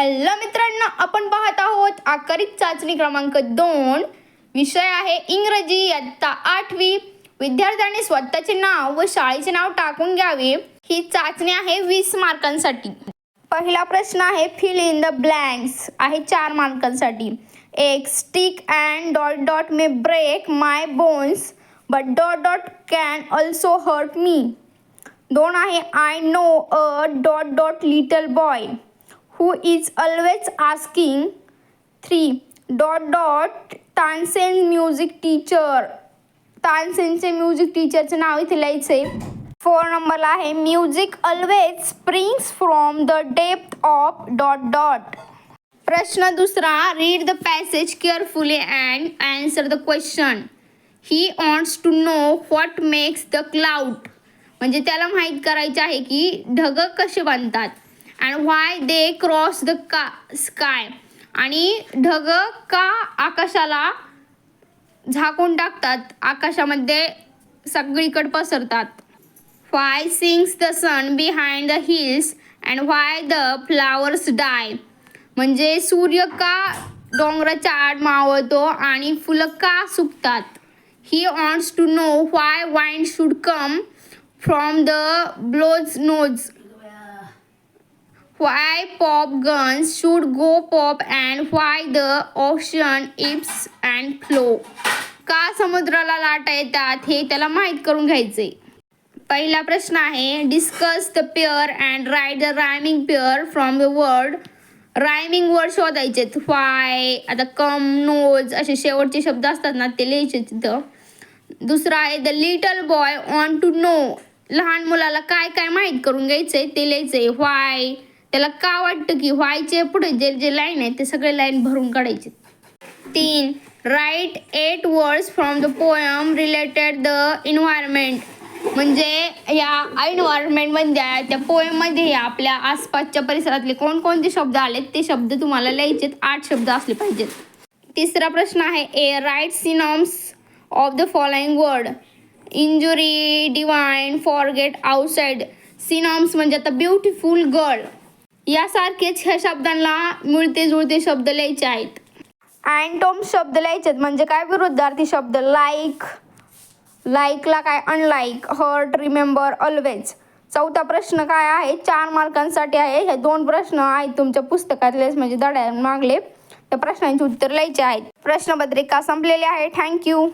Hello मित्रांनो आपण पाहत आहोत आकारित चाचणी क्रमांक दोन. विषय आहे इंग्रजी इयत्ता आठवी. विद्यार्थ्यांनी स्वतःचे नाव व शाळेचे नाव टाकून घ्यावे. ही चाचणी आहे वीस मार्कांसाठी. पहिला प्रश्न आहे फिल इन द ब्लँक्स आहे चार मार्कांसाठी. एक stick and dot dot may break my bones but dot dot can also hurt me दोन आहे I know a dot dot little boy who is always asking three dot dot Tansen music teacher तानसेनचे music टीचरचे नाव इथे लिहायचं आहे four नंबरला आहे. Music always springs from the depth of dot dot प्रश्न दुसरा read the passage carefully and answer the question he wants to know what makes the cloud म्हणजे त्याला माहीत करायचे आहे की ढग कसे बनतात. And why they cross the का स्काय आणि ढग का आकाशाला झाकून टाकतात? आकाशामध्ये सगळीकडे पसरतात. Why sings the sun behind the hills and why the flowers die म्हणजे सूर्य का डोंगराच्या आड मावळतो आणि फुलं का सुकतात? He wants to know why wine should come from the blows nose why pop guns should go pop and why the ocean ebbs and flow. का समुद्राला लाटा येतात हे त्याला माहीत करून घ्यायचे पहिला प्रश्न आहे discuss the pair and write the rhyming pair from the word rhyming word शोधायचे वाय आता कम नोज असे शेवटचे शब्द असतात ना ते लिहायचे तिथं. दुसरं आहे the little boy on to know लहान मुलाला काय काय माहीत करून घ्यायचंय ते लिहायचंय. व्हाय त्याला का वाटतं की व्हायचे पुढे जे जे लाईन आहे ते सगळे लाईन भरून काढायचे. तीन write eight words from the poem related the environment म्हणजे या एन्व्हायरमेंटमध्ये त्या पोयममध्ये आपल्या आसपासच्या परिसरातले कोणकोणते शब्द आलेत ते शब्द तुम्हाला लिहायचेत आठ शब्द असले पाहिजेत. तिसरा प्रश्न आहे A write synonyms of the following word injury divine forget outside synonyms म्हणजे आता ब्युटिफुल गर्ल यासारखेच ह्या शब्दांना मिळते जुळते शब्द लिहायचे आहेत. अँटोम शब्द लिहायचे म्हणजे काय विरुद्धार्थी शब्द? लाईक लाईकला काय? अनलाईक हर्ट रिमेंबर ऑलवेज चौथा प्रश्न काय आहे? चार मार्कांसाठी आहे. हे दोन प्रश्न आहेत तुमच्या पुस्तकातलेच म्हणजे दड्या मागले. त्या प्रश्नांची उत्तर लिहायचे आहेत. प्रश्नपत्रिका संपलेली आहे. थँक्यू